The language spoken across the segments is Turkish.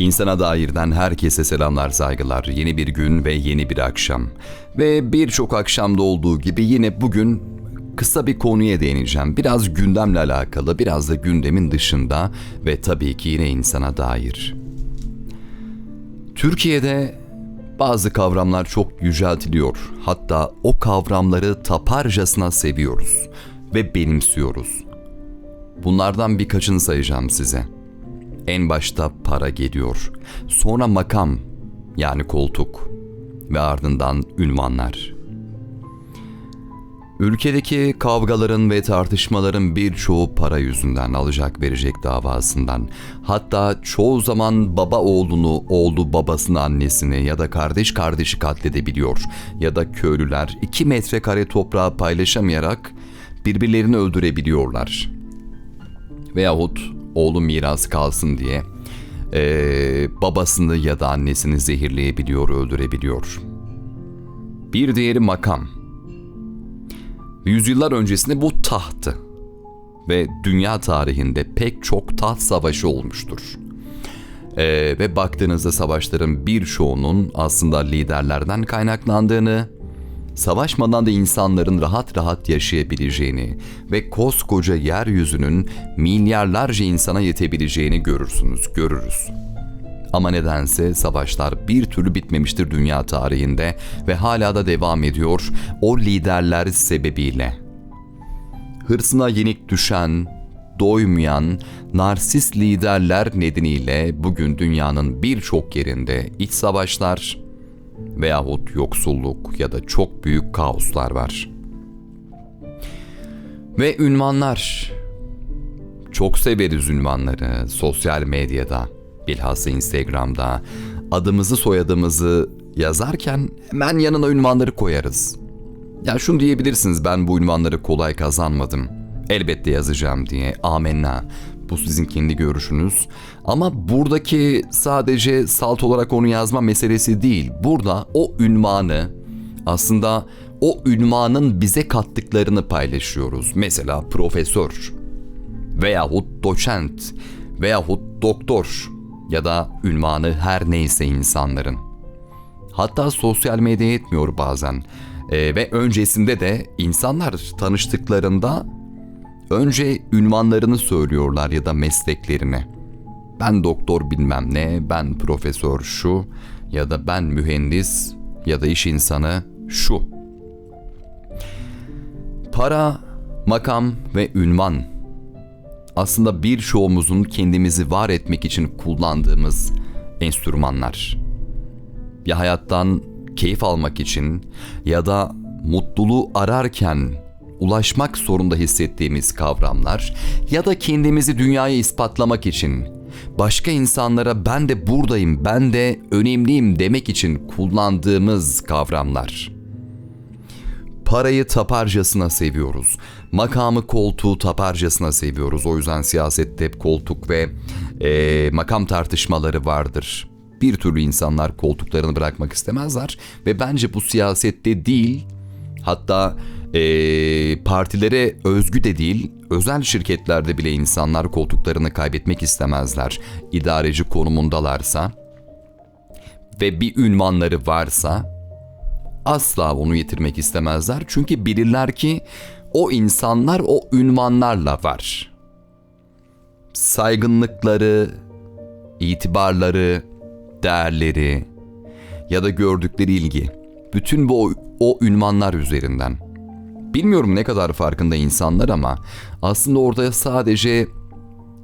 İnsana dairden herkese selamlar saygılar. Yeni bir gün ve yeni bir akşam. Ve birçok akşamda olduğu gibi yine bugün kısa bir konuya değineceğim. Biraz gündemle alakalı, biraz da gündemin dışında ve tabii ki yine insana dair. Türkiye'de bazı kavramlar çok yüceltiliyor. Hatta o kavramları taparcasına seviyoruz ve benimsiyoruz. Bunlardan birkaçını sayacağım size. En başta para geliyor. Sonra makam yani koltuk ve ardından ünvanlar. Ülkedeki kavgaların ve tartışmaların birçoğu para yüzünden alacak verecek davasından. Hatta çoğu zaman baba oğlunu, oğlu babasını annesini ya da kardeş kardeşi katledebiliyor. Ya da köylüler iki metrekare toprağı paylaşamayarak birbirlerini öldürebiliyorlar. Veyahut oğlu miras kalsın diye eee, babasını ya da annesini zehirleyebiliyor, öldürebiliyor. Bir diğeri makam. Yüzyıllar öncesinde bu tahtı ve dünya tarihinde pek çok taht savaşı olmuştur. Ee, ve baktığınızda savaşların birçoğunun aslında liderlerden kaynaklandığını, savaşmadan da insanların rahat rahat yaşayabileceğini ve koskoca yeryüzünün milyarlarca insana yetebileceğini görürsünüz, görürüz. Ama nedense savaşlar bir türlü bitmemiştir dünya tarihinde ve hala da devam ediyor o liderler sebebiyle. Hırsına yenik düşen, doymayan, narsist liderler nedeniyle bugün dünyanın birçok yerinde iç savaşlar veyahut yoksulluk ya da çok büyük kaoslar var. Ve ünvanlar. Çok severiz ünvanları sosyal medyada, bilhassa Instagram'da. Adımızı soyadımızı yazarken hemen yanına ünvanları koyarız. Ya şunu diyebilirsiniz ben bu ünvanları kolay kazanmadım. Elbette yazacağım diye. Amenna. Bu sizin kendi görüşünüz. Ama buradaki sadece salt olarak onu yazma meselesi değil. Burada o ünvanı aslında o ünvanın bize kattıklarını paylaşıyoruz. Mesela profesör veyahut doçent veyahut doktor ya da ünvanı her neyse insanların. Hatta sosyal medya etmiyor bazen. Ee, ve öncesinde de insanlar tanıştıklarında önce ünvanlarını söylüyorlar ya da mesleklerini. Ben doktor bilmem ne, ben profesör şu ya da ben mühendis ya da iş insanı şu. Para, makam ve ünvan aslında birçoğumuzun kendimizi var etmek için kullandığımız enstrümanlar. Ya hayattan keyif almak için ya da mutluluğu ararken ulaşmak zorunda hissettiğimiz kavramlar ya da kendimizi dünyaya ispatlamak için başka insanlara ben de buradayım, ben de önemliyim demek için kullandığımız kavramlar. Parayı taparcasına seviyoruz. Makamı koltuğu taparcasına seviyoruz. O yüzden siyasette hep koltuk ve eee, makam tartışmaları vardır. Bir türlü insanlar koltuklarını bırakmak istemezler ve bence bu siyasette değil hatta eee, partilere özgü de değil özel şirketlerde bile insanlar koltuklarını kaybetmek istemezler. İdareci konumundalarsa ve bir ünvanları varsa asla onu yitirmek istemezler. Çünkü bilirler ki o insanlar o ünvanlarla var. Saygınlıkları, itibarları, değerleri ya da gördükleri ilgi. Bütün bu o, o ünvanlar üzerinden. Bilmiyorum ne kadar farkında insanlar ama aslında orada sadece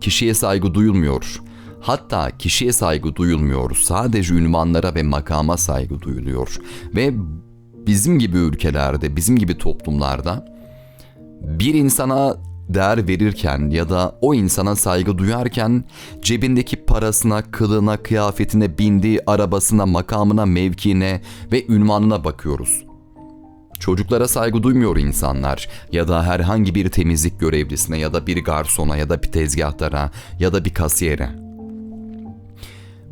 kişiye saygı duyulmuyor. Hatta kişiye saygı duyulmuyor. Sadece ünvanlara ve makama saygı duyuluyor. Ve bizim gibi ülkelerde, bizim gibi toplumlarda bir insana değer verirken ya da o insana saygı duyarken cebindeki parasına, kılına, kıyafetine, bindiği arabasına, makamına, mevkiine ve ünvanına bakıyoruz. Çocuklara saygı duymuyor insanlar ya da herhangi bir temizlik görevlisine ya da bir garsona ya da bir tezgahtara ya da bir kasiyere.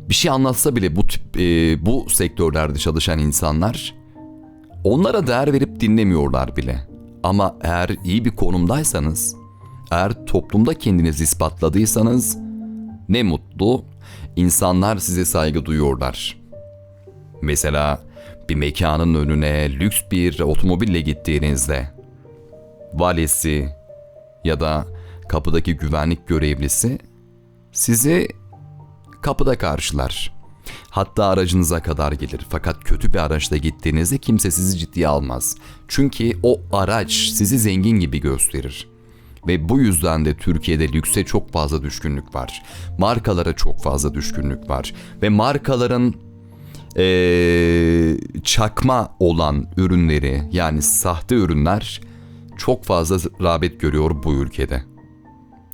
Bir şey anlatsa bile bu tip e, bu sektörlerde çalışan insanlar onlara değer verip dinlemiyorlar bile. Ama eğer iyi bir konumdaysanız, eğer toplumda kendinizi ispatladıysanız ne mutlu insanlar size saygı duyuyorlar. Mesela bir mekanın önüne lüks bir otomobille gittiğinizde valisi ya da kapıdaki güvenlik görevlisi sizi kapıda karşılar. Hatta aracınıza kadar gelir. Fakat kötü bir araçla gittiğinizde kimse sizi ciddiye almaz. Çünkü o araç sizi zengin gibi gösterir. Ve bu yüzden de Türkiye'de lükse çok fazla düşkünlük var. Markalara çok fazla düşkünlük var. Ve markaların eee, çakma olan ürünleri yani sahte ürünler çok fazla rağbet görüyor bu ülkede.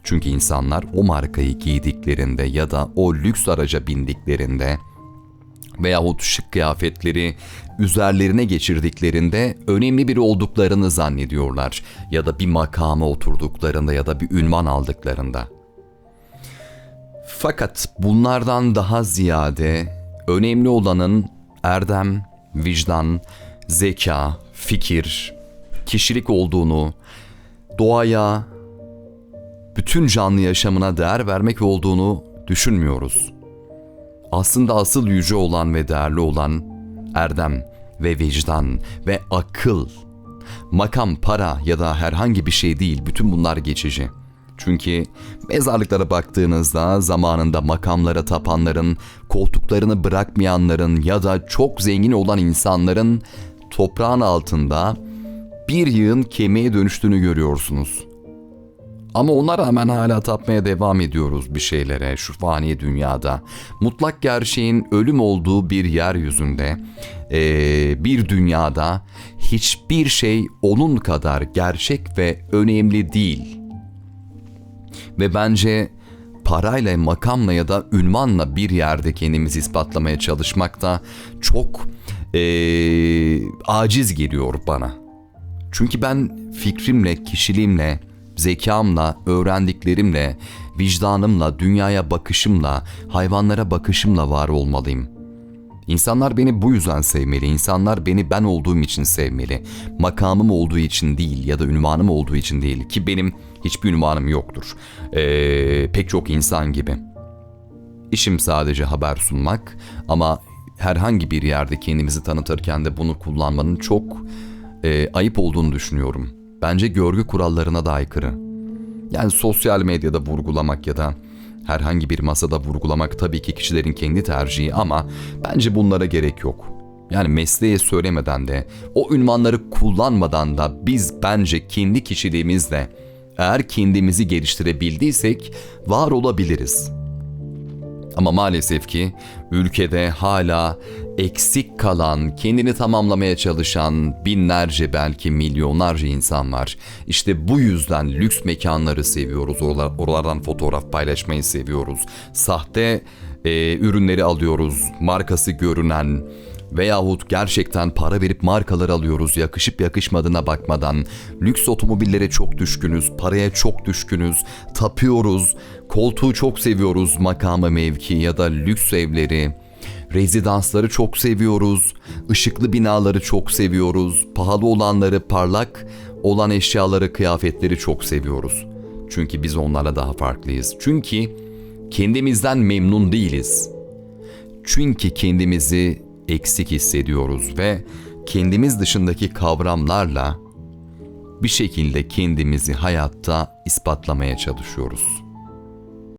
Çünkü insanlar o markayı giydiklerinde ya da o lüks araca bindiklerinde veyahut şık kıyafetleri üzerlerine geçirdiklerinde önemli biri olduklarını zannediyorlar ya da bir makama oturduklarında ya da bir ünvan aldıklarında. Fakat bunlardan daha ziyade önemli olanın erdem, vicdan, zeka, fikir, kişilik olduğunu, doğaya, bütün canlı yaşamına değer vermek olduğunu düşünmüyoruz. Aslında asıl yüce olan ve değerli olan erdem ve vicdan ve akıl. Makam, para ya da herhangi bir şey değil. Bütün bunlar geçici. Çünkü mezarlıklara baktığınızda zamanında makamlara tapanların, koltuklarını bırakmayanların ya da çok zengin olan insanların toprağın altında bir yığın kemiğe dönüştüğünü görüyorsunuz. Ama ona rağmen hala tapmaya devam ediyoruz bir şeylere şu fani dünyada. Mutlak gerçeğin ölüm olduğu bir yeryüzünde, eee, bir dünyada hiçbir şey onun kadar gerçek ve önemli değil. Ve bence parayla, makamla ya da ünvanla bir yerde kendimizi ispatlamaya çalışmak da çok eee, aciz geliyor bana. Çünkü ben fikrimle, kişiliğimle, zekamla, öğrendiklerimle, vicdanımla, dünyaya bakışımla, hayvanlara bakışımla var olmalıyım. İnsanlar beni bu yüzden sevmeli. İnsanlar beni ben olduğum için sevmeli. Makamım olduğu için değil ya da ünvanım olduğu için değil ki benim hiçbir ünvanım yoktur. Ee, pek çok insan gibi. İşim sadece haber sunmak ama herhangi bir yerde kendimizi tanıtırken de bunu kullanmanın çok e, ayıp olduğunu düşünüyorum. Bence görgü kurallarına da aykırı. Yani sosyal medyada vurgulamak ya da herhangi bir masada vurgulamak tabii ki kişilerin kendi tercihi ama bence bunlara gerek yok. Yani mesleğe söylemeden de o ünvanları kullanmadan da biz bence kendi kişiliğimizle eğer kendimizi geliştirebildiysek var olabiliriz. Ama maalesef ki ülkede hala eksik kalan, kendini tamamlamaya çalışan binlerce belki milyonlarca insan var. İşte bu yüzden lüks mekanları seviyoruz. Oralar, oralardan fotoğraf paylaşmayı seviyoruz. Sahte e, ürünleri alıyoruz. Markası görünen veyahut gerçekten para verip markalar alıyoruz yakışıp yakışmadığına bakmadan. Lüks otomobillere çok düşkünüz, paraya çok düşkünüz, tapıyoruz, koltuğu çok seviyoruz, makamı mevki ya da lüks evleri. Rezidansları çok seviyoruz, ışıklı binaları çok seviyoruz, pahalı olanları, parlak olan eşyaları, kıyafetleri çok seviyoruz. Çünkü biz onlarla daha farklıyız. Çünkü kendimizden memnun değiliz. Çünkü kendimizi eksik hissediyoruz ve kendimiz dışındaki kavramlarla bir şekilde kendimizi hayatta ispatlamaya çalışıyoruz.